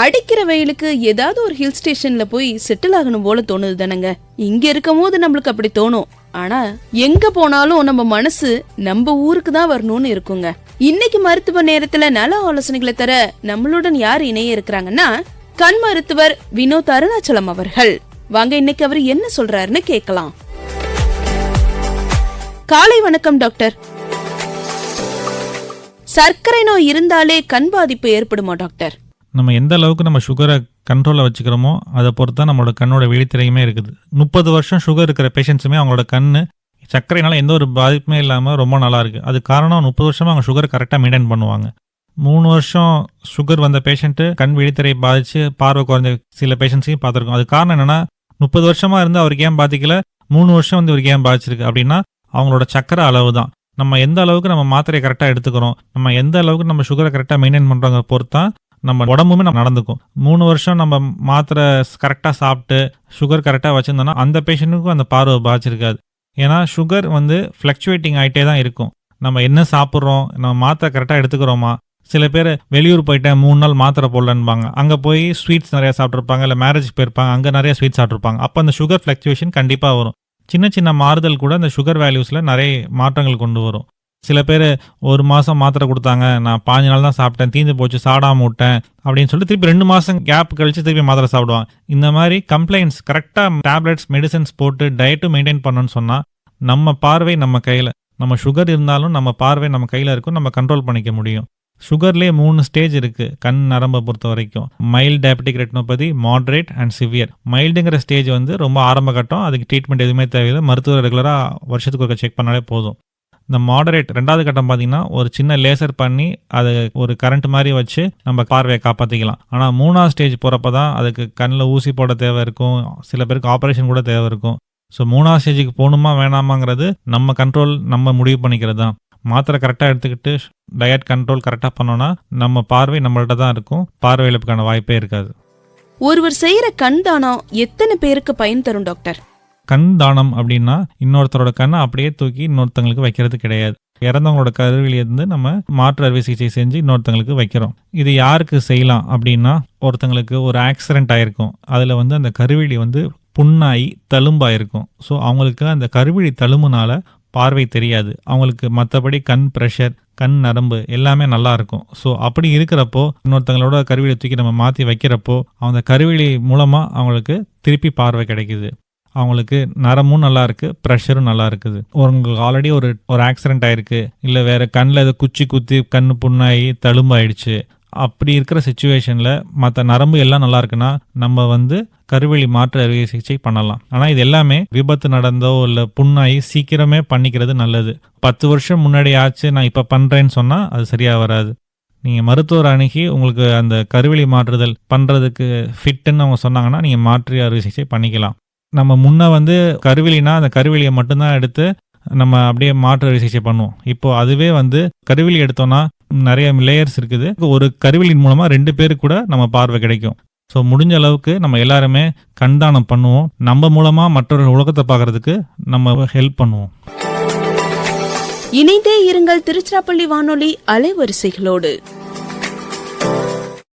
அடிக்கிற வெயிலுக்கு ஏதாவது ஒரு ஹில் ஸ்டேஷன்ல போய் செட்டில் ஆகணும் போல தோணுது தானங்க. இங்க இருக்கும் போது நம்மளுக்கு அப்படி தோணும். ஆனா எங்க போனாலும் நம்ம மனசு நம்ம ஊருக்கு தான் வரணும்னு இருக்குங்க. இன்னைக்கு மருத்துவ நேரத்துல நல ஆலோசனைகளை தர நம்மளுடன் யார் இணைய இருக்கிறாங்கன்னா கண் மருத்துவர் வினோத் அருணாச்சலம் அவர்கள். வாங்க இன்னைக்கு அவர் என்ன சொல்றாருன்னு கேட்கலாம். காலை வணக்கம் டாக்டர். சர்க்கரை நோய் இருந்தாலே கண் பாதிப்பு ஏற்படுமா டாக்டர்? நம்ம எந்த அளவுக்கு நம்ம சுகரை கண்ட்ரோலில் வச்சுக்கிறோமோ அதை பொறுத்து தான் நம்மளோட கண்ணோட விழித்திரையுமே இருக்குது. முப்பது வருஷம் சுகர் இருக்கிற பேஷண்ட்ஸுமே அவங்களோட கண் சர்க்கரைனால எந்த ஒரு பாதிப்புமே இல்லாமல் ரொம்ப நல்லா இருக்குது அது காரணம் முப்பது வருஷமாக அவங்க சுகர் கரெக்டாக மெயின்டைன் பண்ணுவாங்க. மூணு வருஷம் சுகர் வந்த பேஷண்ட்டு கண் விழித்திரை பாதித்து பார்வை குறைஞ்ச சில பேஷண்ட்ஸையும் பார்த்துருக்கோம். அது காரணம் என்னென்னா முப்பது வருஷமாக இருந்து அவருக்கு ஏன் பாதிக்கல மூணு வருஷம் வந்து இவருக்கு ஏன் பாதிச்சிருக்கு அப்படின்னா அவங்களோட சக்கரை அளவு தான். நம்ம எந்த அளவுக்கு நம்ம மாத்திரையை கரெக்டாக எடுத்துக்கிறோம் நம்ம எந்த அளவுக்கு நம்ம சுகரை கரெக்டாக மெயின்டைன் பண்ணுறோங்க பொறுத்தான் நம்ம உடம்புமே நம்ம நடந்துக்கும். மூணு வருஷம் நம்ம மாத்திரை கரெக்டாக சாப்பிட்டு சுகர் கரெக்டாக வச்சுருந்தோம்னா அந்த பேஷண்ட்டுக்கும் அந்த பார்வை பாதிச்சிருக்காது. ஏன்னா சுகர் வந்து ஃப்ளக்சுவேட்டிங் ஆகிட்டே தான் இருக்கும். நம்ம என்ன சாப்பிட்றோம் நம்ம மாத்திரை கரெக்டாக எடுத்துக்கிறோமா? சில பேர் வெளியூர் போயிட்டேன் மூணு நாள் மாத்திரை போடலன்பாங்க அங்கே போய் ஸ்வீட்ஸ் நிறையா சாப்பிட்ருப்பாங்க இல்லை மேரேஜ் போயிருப்பாங்க அங்கே நிறைய ஸ்வீட்ஸ் சாப்பிட்ருப்பாங்க அப்போ அந்த சுகர் ஃப்ளக்சுவேஷன் கண்டிப்பாக வரும். சின்ன சின்ன மாறுதல் கூட அந்த சுகர் வேல்யூஸில் நிறைய மாற்றங்கள் கொண்டு வரும். சில பேர் ஒரு மாதம் மாத்திரை கொடுத்தாங்க நான் பாஞ்சு நாள் தான் சாப்பிட்டேன் தீந்து போச்சு சாடாமல் விட்டேன் அப்படின்னு சொல்லிட்டு திருப்பி ரெண்டு மாதம் கேப் கழிச்சு திருப்பி மாத்திரை சாப்பிடுவாங்க. இந்த மாதிரி கம்ப்ளைண்ட்ஸ் கரெக்டாக டேப்லெட்ஸ் மெடிசன்ஸ் போட்டு டயட்டும் மெயின்டைன் பண்ணணும்னு சொன்னால் நம்ம பார்வை நம்ம கையில் நம்ம சுகர் இருந்தாலும் நம்ம பார்வை நம்ம கையில் இருக்கும் நம்ம கண்ட்ரோல் பண்ணிக்க முடியும். சுகர்லேயே மூணு ஸ்டேஜ் இருக்குது கண் நரம்பை பொறுத்த வரைக்கும். Mild diabetic retinopathy moderate and severe மைல்டுங்கிற stage வந்து ரொம்ப ஆரம்ப கட்டம் அதுக்கு ட்ரீட்மெண்ட் எதுவுமே தேவையில்லை. மருத்துவர் ரெகுலராக வருஷத்துக்கு ஒரு செக் பண்ணாலே போதும். இந்த மாடரேட் ரெண்டாவது கட்டம் பார்த்தீங்கன்னா ஒரு சின்ன லேசர் பண்ணி அதை ஒரு கரண்ட் மாதிரி வச்சு நம்ம பார்வையை காப்பாற்றிக்கலாம் ஆனால் மூணாவது ஸ்டேஜ் போகிறப்ப தான் அதுக்கு கண்ணில் ஊசி போட தேவை இருக்கும். சில பேருக்கு ஆப்ரேஷன் கூட தேவை இருக்கும். ஸோ மூணாவது ஸ்டேஜுக்கு போகணுமா வேணாமாங்கிறது நம்ம கண்ட்ரோல் நம்ம முடிவு பண்ணிக்கிறது தான் மாத்திரை கரெக்டாக எடுத்துக்கிட்டு டயட் கண்ட்ரோல் கரெக்டாக பண்ணோன்னா நம்ம பார்வை நம்மள்ட்ட தான் இருக்கும். பார்வை இழப்புக்கான வாய்ப்பே இருக்காது. ஒருவர் செய்கிற கண் தானம் எத்தனை பேருக்கு பயன் தரும் டாக்டர் கண் தானம் அப்படின்னா இன்னொருத்தரோட கண்ணை அப்படியே தூக்கி இன்னொருத்தங்களுக்கு வைக்கிறது கிடையாது. இறந்தவங்களோட கருவிலிருந்து நம்ம மாற்று அறுவை சிகிச்சை செஞ்சு இன்னொருத்தங்களுக்கு வைக்கிறோம். இது யாருக்கு செய்யலாம் அப்படின்னா ஒருத்தங்களுக்கு ஒரு ஆக்சிடென்ட் ஆயிருக்கும். அதில் வந்து அந்த கருவிழி வந்து புண்ணாகி தழும்பாயிருக்கும். ஸோ அவங்களுக்கு அந்த கருவிழி தழும்புனால பார்வை தெரியாது. அவங்களுக்கு மற்றபடி கண் ப்ரெஷர் கண் நரம்பு எல்லாமே நல்லா இருக்கும். ஸோ அப்படி இருக்கிறப்போ இன்னொருத்தங்களோட கருவியை தூக்கி நம்ம மாற்றி வைக்கிறப்போ அந்த கருவிழி மூலமாக அவங்களுக்கு திருப்பி பார்வை கிடைக்குது. அவங்களுக்கு நரமும் நல்லா இருக்கு ப்ரெஷரும் நல்லா இருக்குது. உங்களுக்கு ஆல்ரெடி ஒரு ஒரு ஆக்சிடென்ட் ஆயிருக்கு இல்லை வேற கண்ணில் ஏதோ குச்சி குத்தி கண்ணு புண்ணாகி தழும்பாயிடுச்சு. அப்படி இருக்கிற சுச்சுவேஷனில் மற்ற நரம்பு எல்லாம் நல்லா இருக்குன்னா நம்ம வந்து கருவெளி மாற்று அறுவை சிகிச்சை பண்ணலாம். ஆனால் இது எல்லாமே விபத்து நடந்தோ இல்லை புண்ணாகி சீக்கிரமே பண்ணிக்கிறது நல்லது. பத்து வருஷம் முன்னாடி ஆச்சு நான் இப்போ பண்ணுறேன்னு சொன்னால் அது சரியாக வராது. நீங்கள் மருத்துவர் அணுகி உங்களுக்கு அந்த கருவெளி மாற்றுதல் பண்ணுறதுக்கு ஃபிட்டுன்னு அவங்க சொன்னாங்கன்னா நீங்கள் மாற்று அறுவை சிகிச்சை பண்ணிக்கலாம். நம்ம முன்ன வந்து கருவிலினா அந்த கருவிலியை மட்டும்தான் எடுத்து நம்ம அப்படியே மாற்று அறுவை சிகிச்சை பண்ணுவோம். இப்போ அதுவே வந்து கருவிலி எடுத்தோம்னா நிறைய லேயர்ஸ் இருக்குது. ஒரு கருவிலின் மூலமாக ரெண்டு பேருக்கு கூட நம்ம பார்வை கிடைக்கும். ஸோ முடிஞ்ச அளவுக்கு நம்ம எல்லாருமே கண்தானம் பண்ணுவோம். நம்ம மூலமாக மற்றொரு உலகத்தை பார்க்கறதுக்கு நம்ம ஹெல்ப் பண்ணுவோம். இணைந்தே இருங்கள் திருச்சிராப்பள்ளி வானொலி அலைவரிசைகளோடு.